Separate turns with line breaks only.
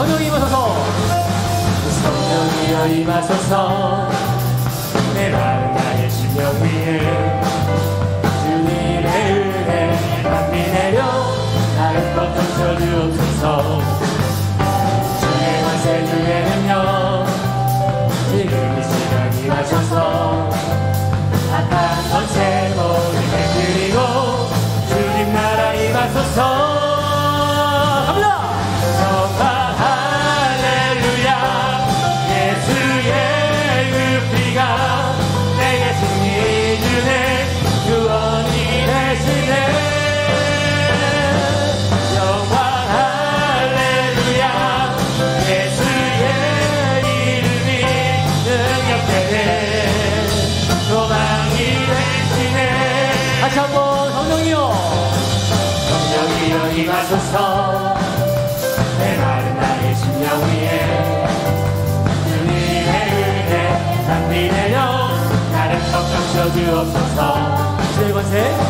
성령이 임하소서. 성령이여 임하소서. 내 마음 나의 심령 위에 주님의 은혜 만비 내려 나를 던져주옵소서. 주의 권세 주의 능력 지금 이 시간 임하셔서. 哎。